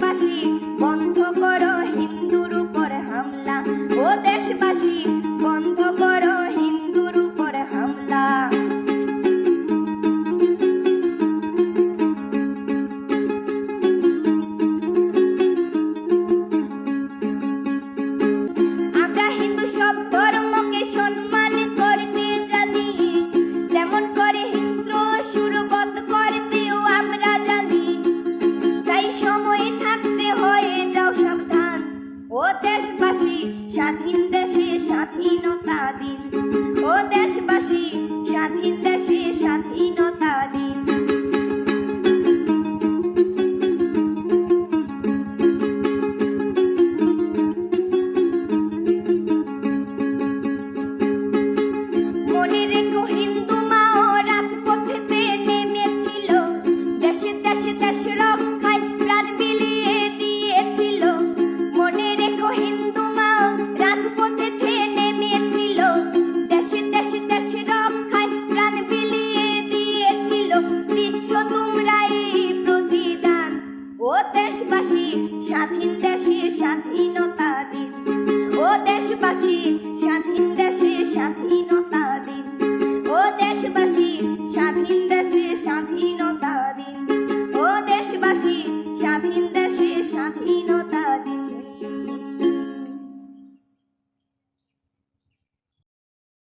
দেশবাসী বন্ধ স্বাধীন দেশে স্বাধীনতা দিন। ও দেশবাসী স্বাধীন দেশে স্বাধীনতা দিন। হিন্দু দেশ রক্ষায় দিচ্ছ তোমরা প্রতিদান। ও দেশবাসী, স্বাধীন দেশে স্বাধীনতা দিন। ও দেশবাসী, স্বাধীন দেশে স্বাধীনতা দিন। ও দেশবাসী, স্বাধীন দেশে স্বাধীনতা দিন। ও দেশবাসী, স্বাধীন দেশে স্বাধীনতা